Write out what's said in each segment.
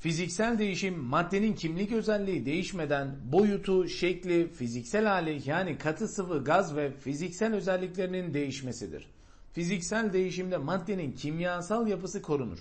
Fiziksel değişim maddenin kimlik özelliği değişmeden boyutu, şekli, fiziksel hali yani katı sıvı, gaz ve fiziksel özelliklerinin değişmesidir. Fiziksel değişimde maddenin kimyasal yapısı korunur.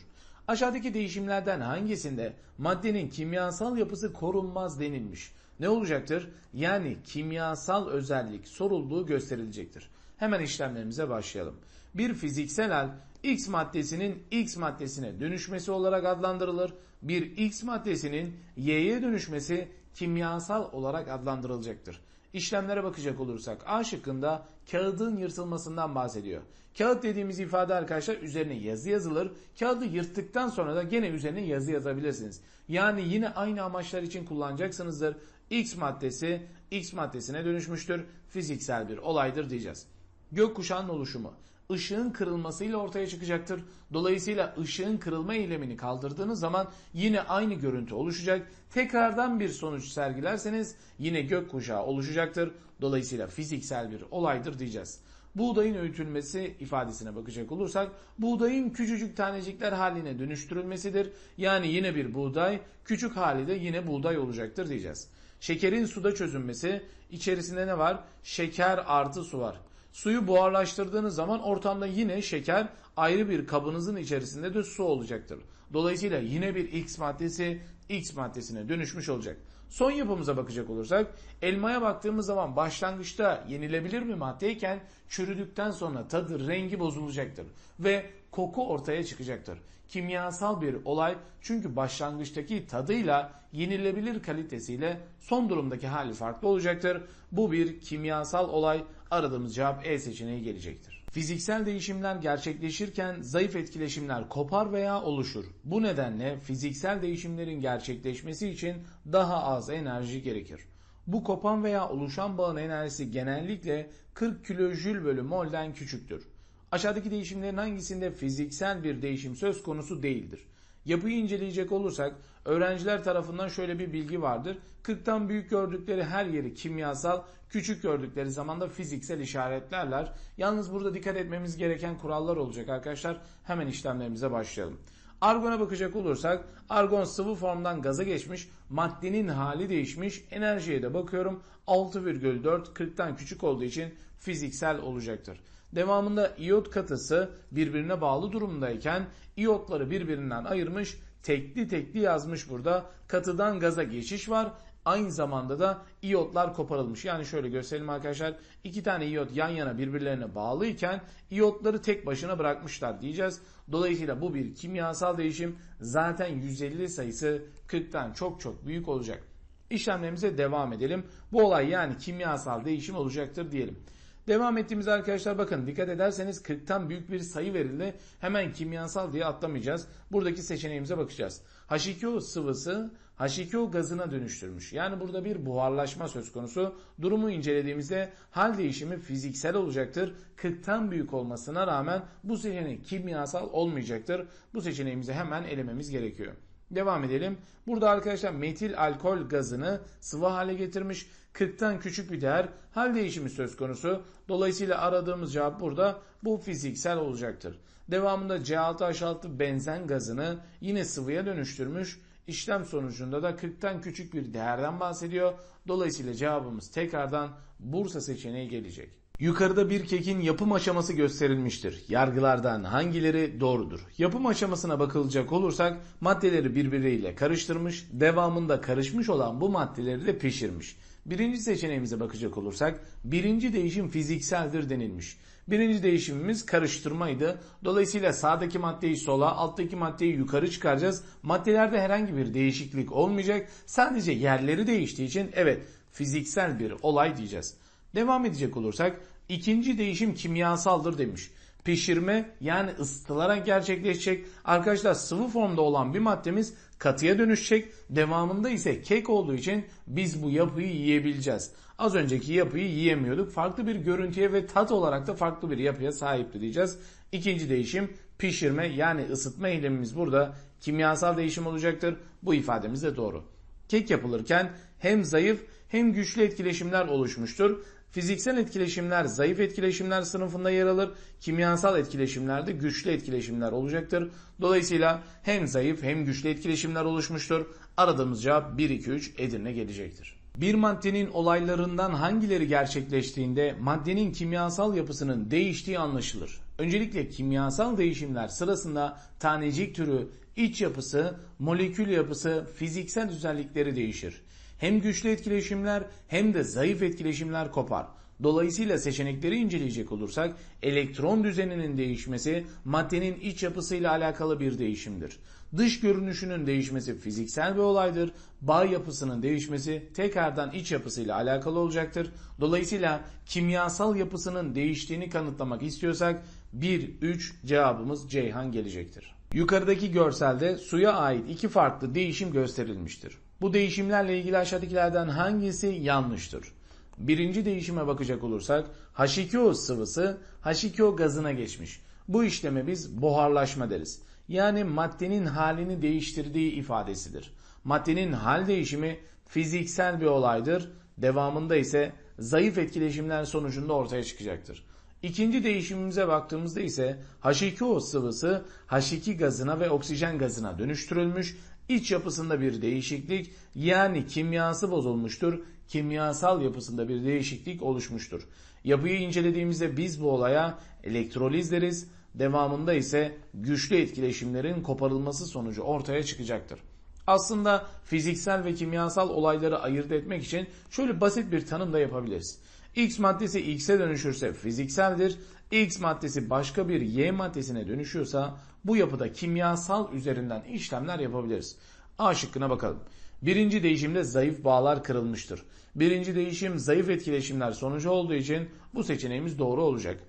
Aşağıdaki değişimlerden hangisinde maddenin kimyasal yapısı korunmaz denilmiş? Ne olacaktır? Yani kimyasal özellik sorulduğu gösterilecektir. Hemen işlemlerimize başlayalım. Bir fiziksel hal X maddesinin X maddesine dönüşmesi olarak adlandırılır. Bir X maddesinin Y'ye dönüşmesi kimyasal olarak adlandırılacaktır. İşlemlere bakacak olursak A şıkkında kağıdın yırtılmasından bahsediyor. Kağıt dediğimiz ifade arkadaşlar üzerine yazı yazılır. Kağıdı yırttıktan sonra da gene üzerine yazı yazabilirsiniz. Yani yine aynı amaçlar için kullanacaksınızdır. X maddesi X maddesine dönüşmüştür. Fiziksel bir olaydır diyeceğiz. Gökkuşağının oluşumu ışığın kırılmasıyla ortaya çıkacaktır. Dolayısıyla ışığın kırılma eylemini kaldırdığınız zaman yine aynı görüntü oluşacak. Tekrardan bir sonuç sergilerseniz yine gökkuşağı oluşacaktır. Dolayısıyla fiziksel bir olaydır diyeceğiz. Buğdayın öğütülmesi ifadesine bakacak olursak buğdayın küçücük tanecikler haline dönüştürülmesidir. Yani yine bir buğday küçük hali de yine buğday olacaktır diyeceğiz. Şekerin suda çözünmesi içerisinde ne var? Şeker artı su var. Suyu buharlaştırdığınız zaman ortamda yine şeker ayrı bir kabınızın içerisinde de su olacaktır. Dolayısıyla yine bir X maddesi X maddesine dönüşmüş olacak. Son yapımıza bakacak olursak elmaya baktığımız zaman başlangıçta yenilebilir bir maddeyken çürüdükten sonra tadı rengi bozulacaktır ve koku ortaya çıkacaktır. Kimyasal bir olay çünkü başlangıçtaki tadıyla yenilebilir kalitesiyle son durumdaki hali farklı olacaktır. Bu bir kimyasal olay aradığımız cevap E seçeneği gelecektir. Fiziksel değişimler gerçekleşirken zayıf etkileşimler kopar veya oluşur. Bu nedenle fiziksel değişimlerin gerçekleşmesi için daha az enerji gerekir. Bu kopan veya oluşan bağın enerjisi genellikle 40 kilojül bölü mol'den küçüktür. Aşağıdaki değişimlerin hangisinde fiziksel bir değişim söz konusu değildir? Yapıyı inceleyecek olursak öğrenciler tarafından şöyle bir bilgi vardır. 40'tan büyük gördükleri her yeri kimyasal, küçük gördükleri zaman da fiziksel işaretlerler. Yalnız burada dikkat etmemiz gereken kurallar olacak arkadaşlar. Hemen işlemlerimize başlayalım. Argon'a bakacak olursak argon sıvı formdan gaza geçmiş, maddenin hali değişmiş, enerjiye de bakıyorum 6,4 40'tan küçük olduğu için fiziksel olacaktır. Devamında iyot katısı birbirine bağlı durumdayken iyotları birbirinden ayırmış, tekli tekli yazmış burada. Katıdan gaza geçiş var. Aynı zamanda da iyotlar koparılmış. Yani şöyle gösterelim arkadaşlar. iki tane iyot yan yana birbirlerine bağlıyken iyotları tek başına bırakmışlar diyeceğiz. Dolayısıyla bu bir kimyasal değişim. Zaten 150 sayısı 40'tan çok çok büyük olacak. İşlemlerimize devam edelim. Bu olay yani kimyasal değişim olacaktır diyelim. Devam ettiğimiz arkadaşlar bakın dikkat ederseniz 40'tan büyük bir sayı verildi. Hemen kimyasal diye atlamayacağız. Buradaki seçeneğimize bakacağız. H2O sıvısı H2O gazına dönüştürmüş. Yani burada bir buharlaşma söz konusu. Durumu incelediğimizde hal değişimi fiziksel olacaktır. 40'tan büyük olmasına rağmen bu seçenek kimyasal olmayacaktır. Bu seçeneğimizi hemen elememiz gerekiyor. Devam edelim. Burada arkadaşlar metil alkol gazını sıvı hale getirmiş. 40'tan küçük bir değer hal değişimi söz konusu. Dolayısıyla aradığımız cevap burada bu fiziksel olacaktır. Devamında C6H6 benzen gazını yine sıvıya dönüştürmüş. İşlem sonucunda da 40'tan küçük bir değerden bahsediyor. Dolayısıyla cevabımız tekrardan Bursa seçeneği gelecek. Yukarıda bir kekin yapım aşaması gösterilmiştir. Yargılardan hangileri doğrudur? Yapım aşamasına bakılacak olursak maddeleri birbiriyle karıştırmış, devamında karışmış olan bu maddeleri de pişirmiş. Birinci seçeneğimize bakacak olursak birinci değişim fizikseldir denilmiş. Birinci değişimimiz karıştırmaydı. Dolayısıyla sağdaki maddeyi sola, alttaki maddeyi yukarı çıkaracağız. Maddelerde herhangi bir değişiklik olmayacak. Sadece yerleri değiştiği için evet fiziksel bir olay diyeceğiz. Devam edecek olursak ikinci değişim kimyasaldır demiş. Pişirme yani ısıtılarak gerçekleşecek. Arkadaşlar sıvı formda olan bir maddemiz katıya dönüşecek. Devamında ise kek olduğu için biz bu yapıyı yiyebileceğiz. Az önceki yapıyı yiyemiyorduk. Farklı bir görüntüye ve tat olarak da farklı bir yapıya sahipti diyeceğiz. İkinci değişim pişirme yani ısıtma eylemimiz burada kimyasal değişim olacaktır. Bu ifademiz de doğru. Kek yapılırken hem zayıf hem güçlü etkileşimler oluşmuştur. Fiziksel etkileşimler zayıf etkileşimler sınıfında yer alır. Kimyasal etkileşimler de güçlü etkileşimler olacaktır. Dolayısıyla hem zayıf hem güçlü etkileşimler oluşmuştur. Aradığımız cevap 1 2 3 Edirne gelecektir. Bir maddenin olaylarından hangileri gerçekleştiğinde maddenin kimyasal yapısının değiştiği anlaşılır. Öncelikle kimyasal değişimler sırasında tanecik türü, iç yapısı, molekül yapısı, fiziksel özellikleri değişir. Hem güçlü etkileşimler hem de zayıf etkileşimler kopar. Dolayısıyla seçenekleri inceleyecek olursak elektron düzeninin değişmesi maddenin iç yapısıyla alakalı bir değişimdir. Dış görünüşünün değişmesi fiziksel bir olaydır. Bağ yapısının değişmesi tekrardan iç yapısıyla alakalı olacaktır. Dolayısıyla kimyasal yapısının değiştiğini kanıtlamak istiyorsak 1-3 cevabımız Ceyhan gelecektir. Yukarıdaki görselde suya ait iki farklı değişim gösterilmiştir. Bu değişimlerle ilgili aşağıdakilerden hangisi yanlıştır? Birinci değişime bakacak olursak H2O sıvısı H2O gazına geçmiş. Bu işleme biz buharlaşma deriz. Yani maddenin halini değiştirdiği ifadesidir. Maddenin hal değişimi fiziksel bir olaydır. Devamında ise zayıf etkileşimler sonucunda ortaya çıkacaktır. İkinci değişimimize baktığımızda ise H2O sıvısı H2 gazına ve oksijen gazına dönüştürülmüş. İç yapısında bir değişiklik yani kimyası bozulmuştur. Kimyasal yapısında bir değişiklik oluşmuştur. Yapıyı incelediğimizde biz bu olaya elektroliz deriz. Devamında ise güçlü etkileşimlerin koparılması sonucu ortaya çıkacaktır. Aslında fiziksel ve kimyasal olayları ayırt etmek için şöyle basit bir tanım da yapabiliriz. X maddesi X'e dönüşürse fizikseldir. X maddesi başka bir Y maddesine dönüşüyorsa bu yapıda kimyasal üzerinden işlemler yapabiliriz. A şıkkına bakalım. Birinci değişimde zayıf bağlar kırılmıştır. Birinci değişim zayıf etkileşimler sonucu olduğu için bu seçeneğimiz doğru olacak.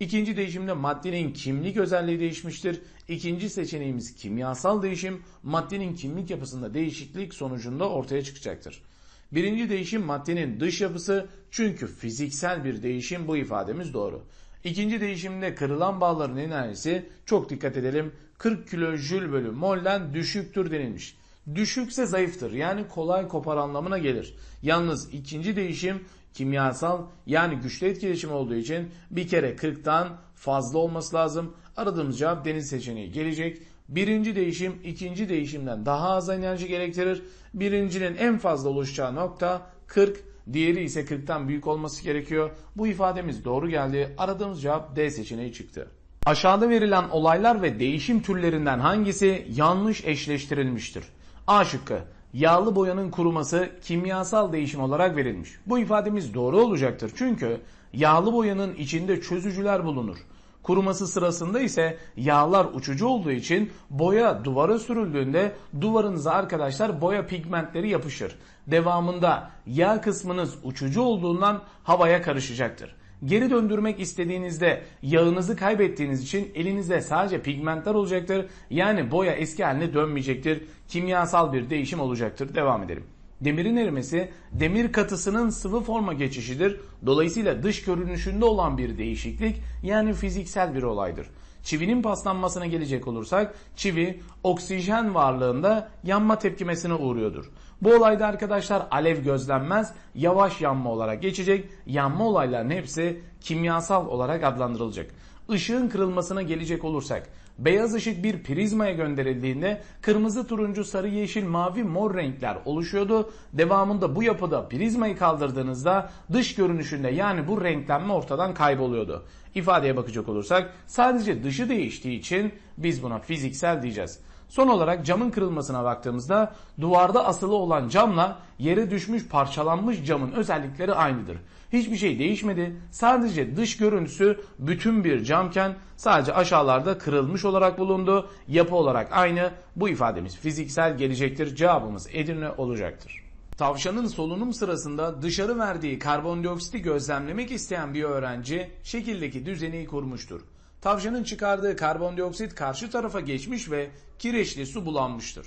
İkinci değişimde maddenin kimlik özelliği değişmiştir. İkinci seçeneğimiz kimyasal değişim maddenin kimlik yapısında değişiklik sonucunda ortaya çıkacaktır. Birinci değişim maddenin dış yapısı çünkü fiziksel bir değişim bu ifademiz doğru. İkinci değişimde kırılan bağların enerjisi çok dikkat edelim 40 kilojül bölü mol'den düşüktür denilmiş. Düşükse zayıftır yani kolay kopar anlamına gelir. Yalnız ikinci değişim kimyasal yani güçlü etkileşim olduğu için bir kere 40'tan fazla olması lazım. Aradığımız cevap deniz seçeneği gelecek. Birinci değişim ikinci değişimden daha az enerji gerektirir. Birincinin en fazla oluşacağı nokta 40, diğeri ise 40'tan büyük olması gerekiyor. Bu ifademiz doğru geldi. Aradığımız cevap D seçeneği çıktı. Aşağıda verilen olaylar ve değişim türlerinden hangisi yanlış eşleştirilmiştir? A şıkkı. Yağlı boyanın kuruması kimyasal değişim olarak verilmiş. Bu ifademiz doğru olacaktır. Çünkü yağlı boyanın içinde çözücüler bulunur. Kuruması sırasında ise yağlar uçucu olduğu için boya duvara sürüldüğünde duvarınıza arkadaşlar boya pigmentleri yapışır. Devamında yağ kısmınız uçucu olduğundan havaya karışacaktır. Geri döndürmek istediğinizde yağınızı kaybettiğiniz için elinizde sadece pigmentler olacaktır. Yani boya eski haline dönmeyecektir. Kimyasal bir değişim olacaktır. Devam edelim. Demirin erimesi demir katısının sıvı forma geçişidir. Dolayısıyla dış görünüşünde olan bir değişiklik yani fiziksel bir olaydır. Çivinin paslanmasına gelecek olursak çivi oksijen varlığında yanma tepkimesine uğruyordur. Bu olayda arkadaşlar alev gözlenmez, yavaş yanma olarak geçecek. Yanma olaylarının hepsi kimyasal olarak adlandırılacak. Işığın kırılmasına gelecek olursak beyaz ışık bir prizmaya gönderildiğinde kırmızı, turuncu, sarı, yeşil, mavi, mor renkler oluşuyordu. Devamında bu yapıda prizmayı kaldırdığınızda dış görünüşünde yani bu renklenme ortadan kayboluyordu. İfadeye bakacak olursak sadece dışı değiştiği için biz buna fiziksel diyeceğiz. Son olarak camın kırılmasına baktığımızda duvarda asılı olan camla yere düşmüş parçalanmış camın özellikleri aynıdır. Hiçbir şey değişmedi. Sadece dış görüntüsü bütün bir camken sadece aşağılarda kırılmış olarak bulundu. Yapı olarak aynı. Bu ifademiz fiziksel gelecektir. Cevabımız Edirne olacaktır. Tavşanın solunum sırasında dışarı verdiği karbondioksiti gözlemlemek isteyen bir öğrenci şekildeki düzeni kurmuştur. Tavşanın çıkardığı karbondioksit karşı tarafa geçmiş ve kireçli su bulanmıştır.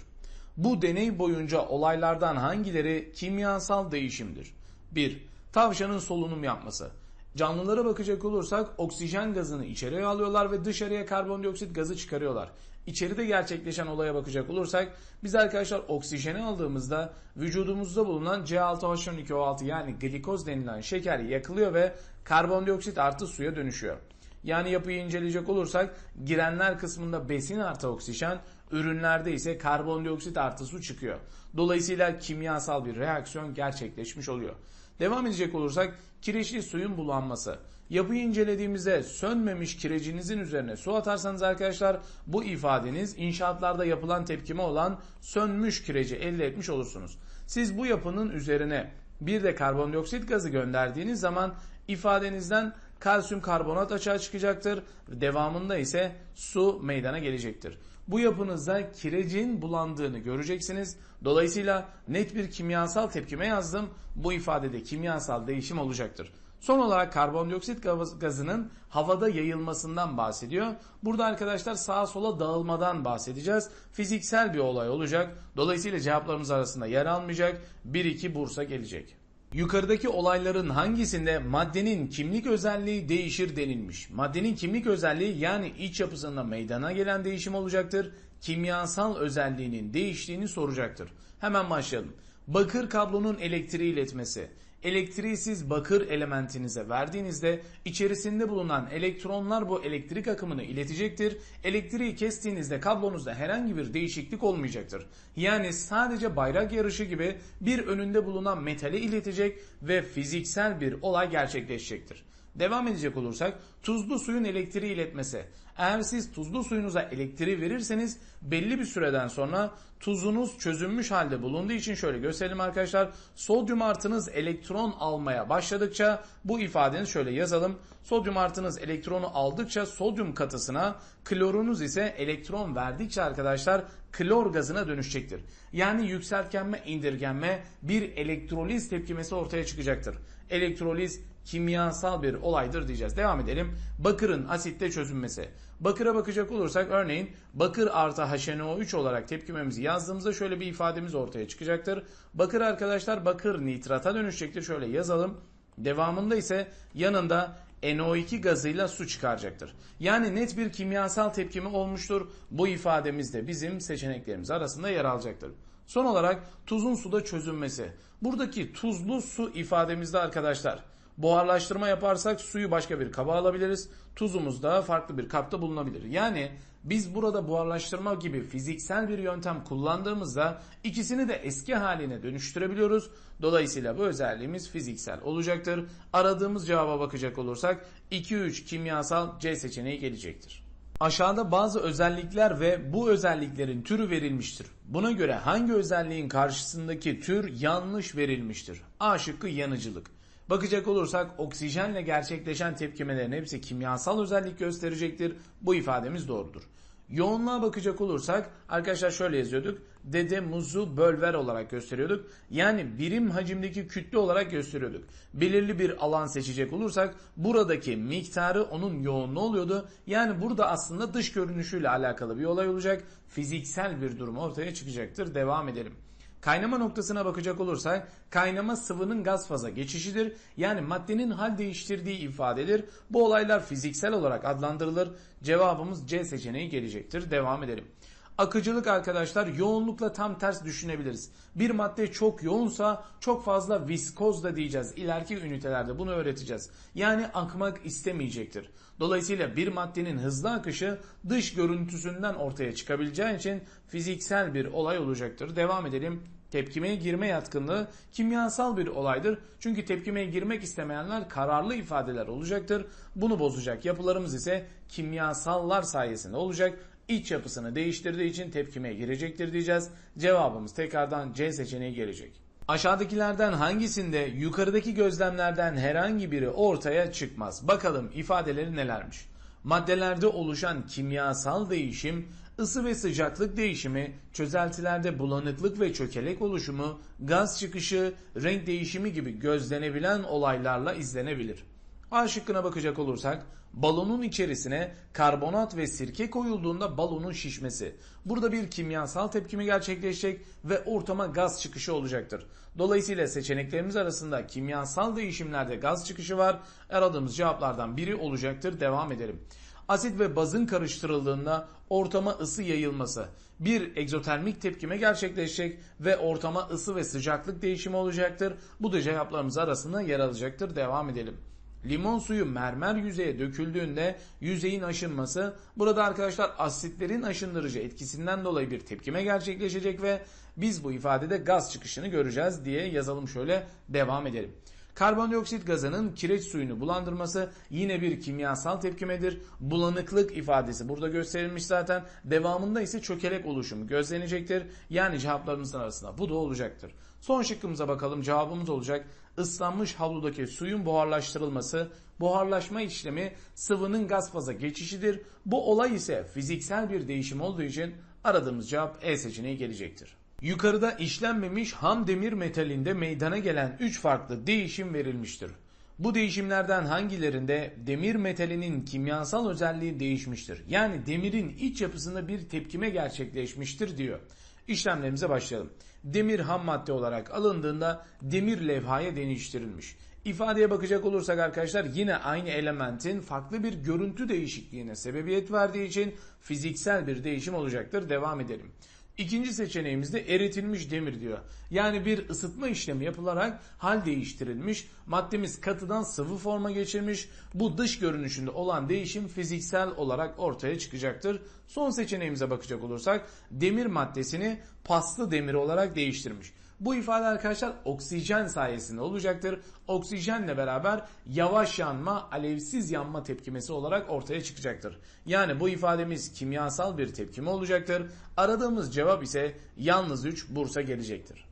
Bu deney boyunca olaylardan hangileri kimyasal değişimdir? 1. Tavşanın solunum yapması. Canlılara bakacak olursak oksijen gazını içeriye alıyorlar ve dışarıya karbondioksit gazı çıkarıyorlar. içeride gerçekleşen olaya bakacak olursak biz arkadaşlar oksijeni aldığımızda vücudumuzda bulunan C6H12O6 yani glikoz denilen şeker yakılıyor ve karbondioksit artı suya dönüşüyor. Yani yapıyı inceleyecek olursak girenler kısmında besin artı oksijen, ürünlerde ise karbondioksit artı su çıkıyor. Dolayısıyla kimyasal bir reaksiyon gerçekleşmiş oluyor. Devam edecek olursak kireçli suyun bulanması. Yapıyı incelediğimizde sönmemiş kirecinizin üzerine su atarsanız arkadaşlar bu ifadeniz inşaatlarda yapılan tepkime olan sönmüş kireci elde etmiş olursunuz. Siz bu yapının üzerine bir de karbondioksit gazı gönderdiğiniz zaman ifadenizden kalsiyum karbonat açığa çıkacaktır. Devamında ise su meydana gelecektir. Bu yapınızda kirecin bulandığını göreceksiniz. Dolayısıyla net bir kimyasal tepkime yazdım. Bu ifadede kimyasal değişim olacaktır. Son olarak karbondioksit gazının havada yayılmasından bahsediyor. Burada arkadaşlar sağa sola dağılmadan bahsedeceğiz. Fiziksel bir olay olacak. Dolayısıyla cevaplarımız arasında yer almayacak. 1-2 Bursa gelecek. Yukarıdaki olayların hangisinde maddenin kimlik özelliği değişir denilmiş. Maddenin kimlik özelliği yani iç yapısında meydana gelen değişim olacaktır. Kimyasal özelliğinin değiştiğini soracaktır. Hemen başlayalım. Bakır kablonun elektriği iletmesi. Elektriği siz bakır elementinize verdiğinizde içerisinde bulunan elektronlar bu elektrik akımını iletecektir. Elektriği kestiğinizde kablonuzda herhangi bir değişiklik olmayacaktır. Yani sadece bayrak yarışı gibi bir önünde bulunan metali iletecek ve fiziksel bir olay gerçekleşecektir. Devam edecek olursak tuzlu suyun elektriği iletmesi. Eğer siz tuzlu suyunuza elektriği verirseniz belli bir süreden sonra tuzunuz çözünmüş halde bulunduğu için şöyle gösterelim arkadaşlar. Sodyum artınız elektron almaya başladıkça bu ifadeniz şöyle yazalım. Sodyum artınız elektronu aldıkça sodyum katısına klorunuz ise elektron verdikçe arkadaşlar klor gazına dönüşecektir. Yani yükseltgenme indirgenme bir elektroliz tepkimesi ortaya çıkacaktır. Elektroliz kimyasal bir olaydır diyeceğiz. Devam edelim. Bakırın asitte çözünmesi. Bakıra bakacak olursak örneğin bakır artı HNO3 olarak tepkimemizi yazdığımızda şöyle bir ifademiz ortaya çıkacaktır. Bakır arkadaşlar bakır nitrata dönüşecektir. Şöyle yazalım. Devamında ise yanında NO2 gazıyla su çıkaracaktır. Yani net bir kimyasal tepkimi olmuştur. Bu ifademiz de bizim seçeneklerimiz arasında yer alacaktır. Son olarak tuzun suda çözünmesi. Buradaki tuzlu su ifademizde arkadaşlar Buharlaştırma yaparsak suyu başka bir kaba alabiliriz. Tuzumuz da farklı bir kapta bulunabilir. Yani biz burada buharlaştırma gibi fiziksel bir yöntem kullandığımızda ikisini de eski haline dönüştürebiliyoruz. Dolayısıyla bu özelliğimiz fiziksel olacaktır. Aradığımız cevaba bakacak olursak 2-3 kimyasal C seçeneği gelecektir. Aşağıda bazı özellikler ve bu özelliklerin türü verilmiştir. Buna göre hangi özelliğin karşısındaki tür yanlış verilmiştir? A şıkkı yanıcılık. Bakacak olursak oksijenle gerçekleşen tepkimelerin hepsi kimyasal özellik gösterecektir. Bu ifademiz doğrudur. Yoğunluğa bakacak olursak arkadaşlar şöyle yazıyorduk. Dede muzu bölver olarak gösteriyorduk. Yani birim hacimdeki kütle olarak gösteriyorduk. Belirli bir alan seçecek olursak buradaki miktarı onun yoğunluğu oluyordu. Yani burada aslında dış görünüşüyle alakalı bir olay olacak. Fiziksel bir durum ortaya çıkacaktır. Devam edelim. Kaynama noktasına bakacak olursak kaynama sıvının gaz faza geçişidir. Yani maddenin hal değiştirdiği ifadedir. Bu olaylar fiziksel olarak adlandırılır. Cevabımız C seçeneği gelecektir. Devam edelim. Akıcılık arkadaşlar yoğunlukla tam ters düşünebiliriz. Bir madde çok yoğunsa çok fazla viskoz da diyeceğiz. İleriki ünitelerde bunu öğreteceğiz. Yani akmak istemeyecektir. Dolayısıyla bir maddenin hızlı akışı dış görüntüsünden ortaya çıkabileceği için fiziksel bir olay olacaktır. Devam edelim. Tepkimeye girme yatkınlığı kimyasal bir olaydır. Çünkü tepkimeye girmek istemeyenler kararlı ifadeler olacaktır. Bunu bozacak yapılarımız ise kimyasallar sayesinde olacak iç yapısını değiştirdiği için tepkimeye girecektir diyeceğiz. Cevabımız tekrardan C seçeneği gelecek. Aşağıdakilerden hangisinde yukarıdaki gözlemlerden herhangi biri ortaya çıkmaz? Bakalım ifadeleri nelermiş? Maddelerde oluşan kimyasal değişim, ısı ve sıcaklık değişimi, çözeltilerde bulanıklık ve çökelek oluşumu, gaz çıkışı, renk değişimi gibi gözlenebilen olaylarla izlenebilir. A şıkkına bakacak olursak balonun içerisine karbonat ve sirke koyulduğunda balonun şişmesi. Burada bir kimyasal tepkimi gerçekleşecek ve ortama gaz çıkışı olacaktır. Dolayısıyla seçeneklerimiz arasında kimyasal değişimlerde gaz çıkışı var. Aradığımız cevaplardan biri olacaktır. Devam edelim. Asit ve bazın karıştırıldığında ortama ısı yayılması bir egzotermik tepkime gerçekleşecek ve ortama ısı ve sıcaklık değişimi olacaktır. Bu da cevaplarımız arasında yer alacaktır. Devam edelim. Limon suyu mermer yüzeye döküldüğünde yüzeyin aşınması burada arkadaşlar asitlerin aşındırıcı etkisinden dolayı bir tepkime gerçekleşecek ve biz bu ifadede gaz çıkışını göreceğiz diye yazalım şöyle devam edelim. Karbondioksit gazının kireç suyunu bulandırması yine bir kimyasal tepkimedir. Bulanıklık ifadesi burada gösterilmiş zaten. Devamında ise çökelek oluşumu gözlenecektir. Yani cevaplarımızın arasında bu da olacaktır. Son şıkkımıza bakalım cevabımız olacak. Islanmış havludaki suyun buharlaştırılması, buharlaşma işlemi sıvının gaz faza geçişidir. Bu olay ise fiziksel bir değişim olduğu için aradığımız cevap E seçeneği gelecektir. Yukarıda işlenmemiş ham demir metalinde meydana gelen 3 farklı değişim verilmiştir. Bu değişimlerden hangilerinde demir metalinin kimyasal özelliği değişmiştir? Yani demirin iç yapısında bir tepkime gerçekleşmiştir diyor. İşlemlerimize başlayalım. Demir ham madde olarak alındığında demir levhaya değiştirilmiş. İfadeye bakacak olursak arkadaşlar yine aynı elementin farklı bir görüntü değişikliğine sebebiyet verdiği için fiziksel bir değişim olacaktır. Devam edelim. İkinci seçeneğimizde eritilmiş demir diyor. Yani bir ısıtma işlemi yapılarak hal değiştirilmiş. Maddemiz katıdan sıvı forma geçirmiş. Bu dış görünüşünde olan değişim fiziksel olarak ortaya çıkacaktır. Son seçeneğimize bakacak olursak demir maddesini paslı demir olarak değiştirmiş. Bu ifade arkadaşlar oksijen sayesinde olacaktır. Oksijenle beraber yavaş yanma, alevsiz yanma tepkimesi olarak ortaya çıkacaktır. Yani bu ifademiz kimyasal bir tepkime olacaktır. Aradığımız cevap ise yalnız 3 Bursa gelecektir.